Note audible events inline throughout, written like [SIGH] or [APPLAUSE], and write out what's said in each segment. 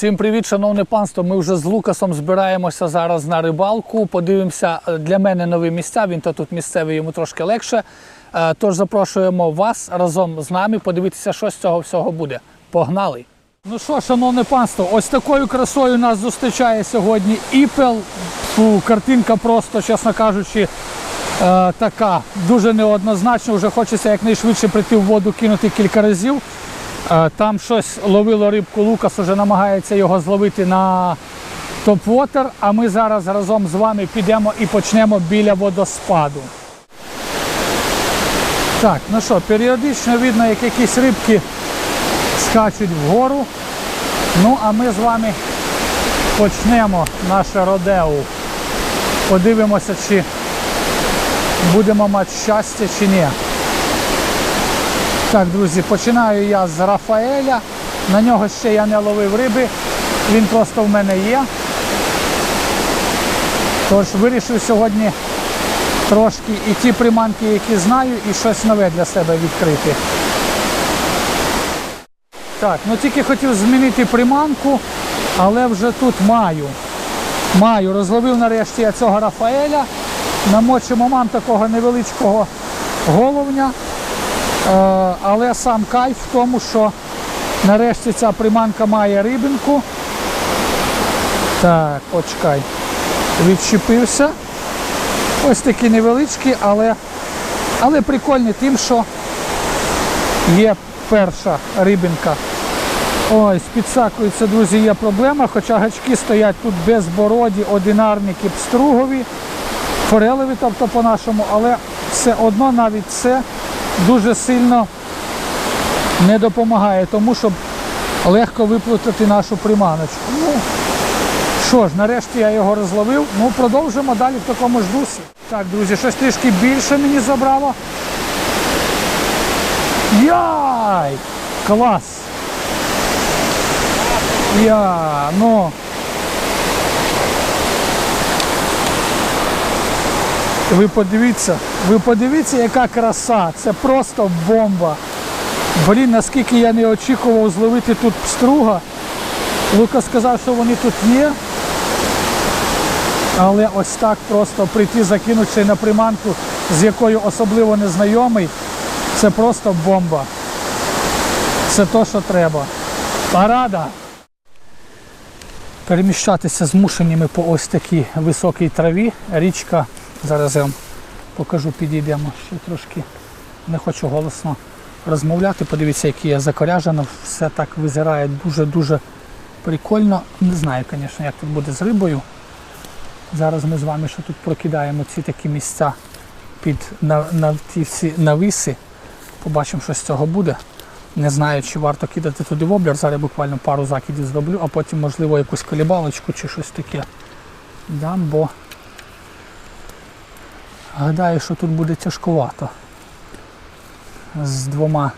Всім привіт, шановне панство. Ми вже з Лукасом збираємося зараз на рибалку. Подивимося е, для мене нові місця. Він то тут місцевий, йому трошки легше. Е, Тож запрошуємо вас разом з нами подивитися, що з цього всього буде. Погнали! Ну що, шановне панство, ось такою красою нас зустрічає сьогодні Іпел. Фу, картинка просто, чесно кажучи, е, така дуже неоднозначна. Вже хочеться якнайшвидше прийти в воду, кинути кілька разів. Е, Там щось ловило рибку Лукас, уже намагається його зловити на топ-вотер, а ми зараз разом з вами підемо і почнемо біля водоспаду. Так, ну що, періодично видно, як якісь рибки скачуть вгору. Ну, а ми з вами почнемо наше родео. Подивимося, чи будемо мати щастя чи ні. Так, друзі, починаю я з Рафаеля. На нього ще я не ловив риби, він просто в мене є. Тож вирішив сьогодні трошки і ті приманки, які знаю, і щось нове для себе відкрити. Так, ну тільки хотів змінити приманку, але вже тут маю. Маю. Розловив нарешті я цього Рафаеля. Намочимо мам такого невеличкого головня. Е, але сам кайф в тому, що нарешті ця приманка має рибинку. Так, почекай. Відчепився. Ось такі невеличкі, але, але прикольні тим, що є перша рибинка. Ой, з підсакою друзі, є проблема, хоча гачки стоять тут безбороді, одинарники, пстругові, форелеві, тобто по-нашому, але все одно навіть це дуже сильно не допомагає тому, щоб легко виплутати нашу приманочку. Ну, що ж, нарешті я його розловив. Ну, продовжимо далі в такому ж дусі. Так, друзі, щось трішки більше мені забрало. Яй! Клас! Я, ну. Ви подивіться, ви подивіться, яка краса. Це просто бомба. Блін, наскільки я не очікував зловити тут пструга. Лука сказав, що вони тут є. Але ось так просто прийти, закинути на приманку, з якою особливо не знайомий, це просто бомба. Це то, що треба. Парада! Переміщатися змушені по ось такій високій траві. Річка, зараз я вам покажу, підійдемо ще трошки. Не хочу голосно розмовляти. Подивіться, які я закоряжено. Все так визирає дуже-дуже прикольно. Не знаю, звісно, як тут буде з рибою. Зараз ми з вами ще тут прокидаємо ці такі місця під на, на ті всі навіси. Побачимо, що з цього буде. Не знаю, чи варто кидати туди воблер. Зараз буквально пару закидів зроблю, а потім, можливо, якусь колібалочку чи щось таке дам, бо гадаю, що тут буде тяжкувато. З двома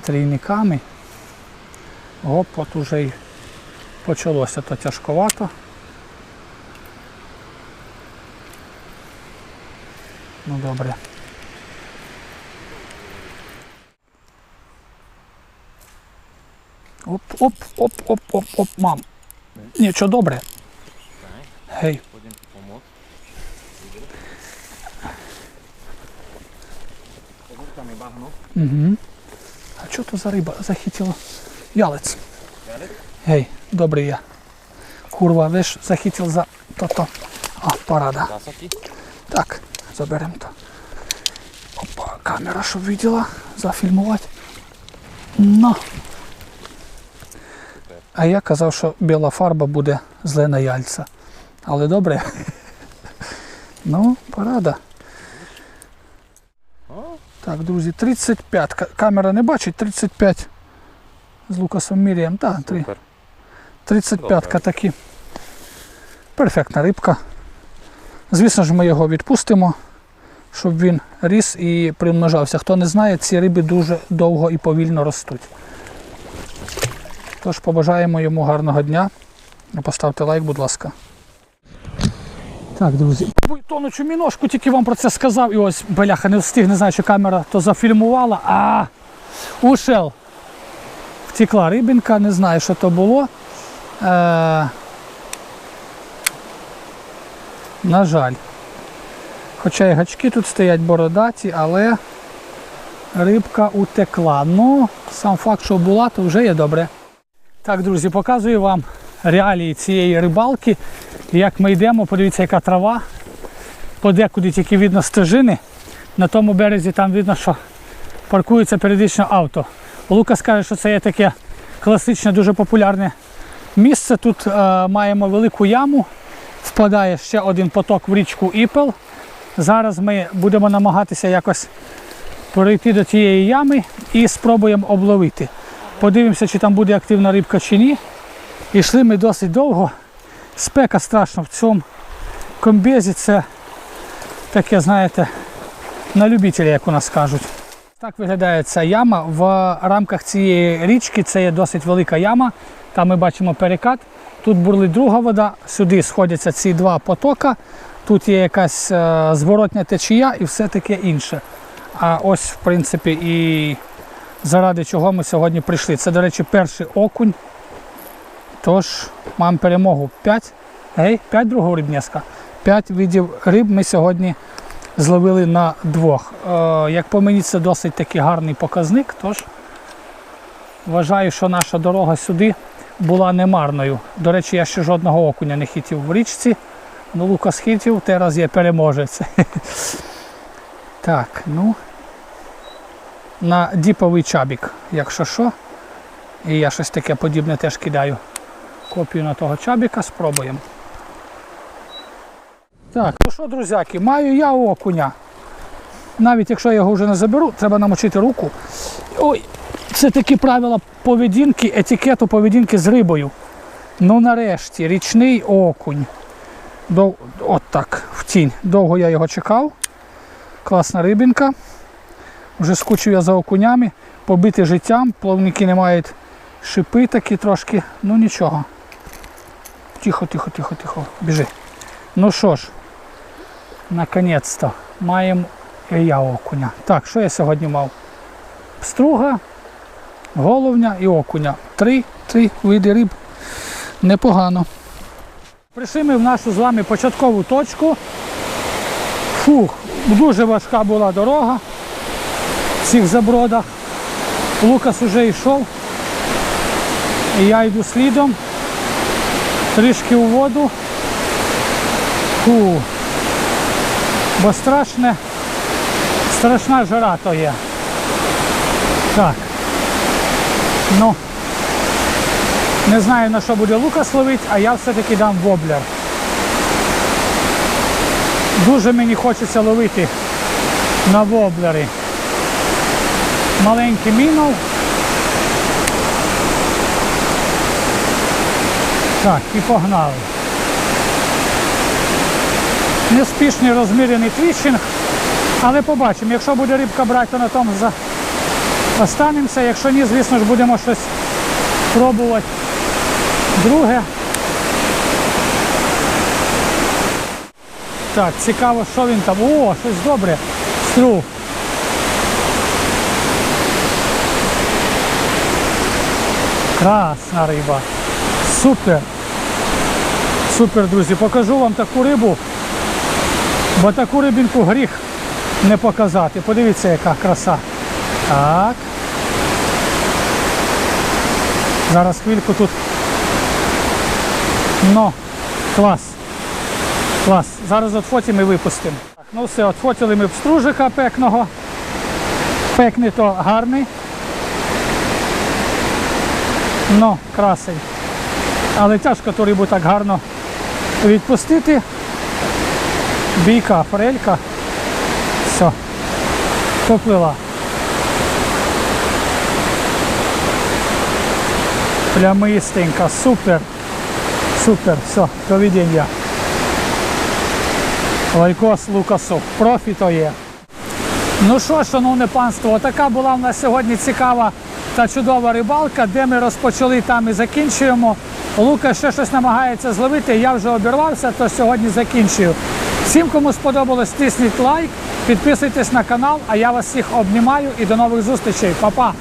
трійниками. Оп, от уже й почалося то тяжковато. Ну добре. Оп, оп, оп, оп, оп, оп, мам. Нічого добре. Гей. Потім помог. Огурками. Угу. А що то за риба захитила? Ялець. Гей, добрий я. Курва, виш, захитив за то-то. О, парада. Так, заберемо то. Опа, камера, щоб виділа, зафільмувати. Ну. А я казав, що біла фарба буде зле на яльця. Але добре. [LAUGHS] Ну, парада. Так, друзі, 35. Камера не бачить, 35 з Лукасом Мірієм. Так, 35 Добре. такі. Перфектна рибка. Звісно ж, ми його відпустимо, щоб він ріс і примножався. Хто не знає, ці риби дуже довго і повільно ростуть. Тож побажаємо йому гарного дня. Поставте лайк, будь ласка. Так, друзі. Тонучу міношку, тільки вам про це сказав. І ось, бляха, не встиг, не знаю, що камера то зафільмувала. А, ушел. Втекла рибинка, не знаю, що то було. Е, на жаль. Хоча і гачки тут стоять бородаті, але рибка утекла. Ну, сам факт, що була, то вже є добре. Так, друзі, показую вам реалії цієї рибалки. Як ми йдемо, подивіться, яка трава. Подекуди тільки видно стежини. На тому березі там видно, що паркується періодично авто. Лукас каже, що це є таке класичне, дуже популярне місце. Тут е, маємо велику яму, впадає ще один поток в річку Іпел. Зараз ми будемо намагатися якось перейти до тієї ями і спробуємо обловити. Подивимося, чи там буде активна рибка чи ні. Ішли ми досить довго. Спека страшно в цьому комбезі. Це таке, знаєте, на любителя, як у нас кажуть. Так виглядає ця яма. В рамках цієї річки це є досить велика яма. Там ми бачимо перекат. Тут бурлить друга вода, сюди сходяться ці два потока. Тут є якась е, зворотня течія і все таке інше. А ось, в принципі, і заради чого ми сьогодні прийшли. Це, до речі, перший окунь. Тож, маємо перемогу 5. Гей, 5 другого рибнеска. 5 видів риб ми сьогодні зловили на двох. Е, як по мені, це досить такий гарний показник. Тож вважаю, що наша дорога сюди була немарною. До речі, я ще жодного окуня не хитів в річці. Ну, Лукас хитів, зараз є переможець. [LAUGHS] Так, ну. На діповий чабік, якщо що. І я щось таке подібне теж кидаю. Копію на того чабіка, спробуємо. Так, ну що, друзяки, маю я окуня. Навіть якщо я його вже не заберу, треба намочити руку. Ой, це такі правила поведінки, етикету поведінки з рибою. Ну нарешті, річний окунь. Дов... От так, в тінь. Довго я його чекав. Класна рибінка. Вже скучив я за окунями, побити життям, плавники не мають шипи такі трошки, ну нічого. Тихо, тихо, тихо, тихо, біжи. Ну що ж, наконець-то маємо я окуня. Так, що я сьогодні мав? Струга, головня і окуня. Три, три види риб. Непогано. Прийшли ми в нашу з вами початкову точку. Фух, дуже важка була дорога в цих забродах. Лукас уже йшов. І я йду слідом. Трішки у воду. Фу. Бо страшне, страшна жара то є. Так. Ну, не знаю на що буде Лукас ловити, а я все-таки дам воблер. Дуже мені хочеться ловити на воблери. Маленький мінов. Так, і погнали. Неспішний розмірений твічинг, але побачимо. Якщо буде рибка брати, то на тому за... останемося. Якщо ні, звісно ж будемо щось пробувати. Друге. Так, цікаво, що він там. О, щось добре. Стру. Красна риба. Супер. Супер, друзі. Покажу вам таку рибу, бо таку рибінку гріх не показати. Подивіться, яка краса. Так. Зараз хвильку тут. Ну, клас. Клас. Зараз отфотимо і випустимо. Так, ну все, отфотили ми стружика пекного. Пекний то гарний. Ну, красень. Але тяжко ту рибу так гарно відпустити. Бійка, форелька. Все. Поплила. Прямистенька, супер. Супер, все, доведення. Лайкос Лукасов. Профі то є. Ну що, шановне панство, така була в нас сьогодні цікава та чудова рибалка, де ми розпочали, там і закінчуємо. Лука ще щось намагається зловити, я вже обірвався, то сьогодні закінчую. Всім, кому сподобалось, тисніть лайк, підписуйтесь на канал, а я вас всіх обнімаю і до нових зустрічей. Па-па!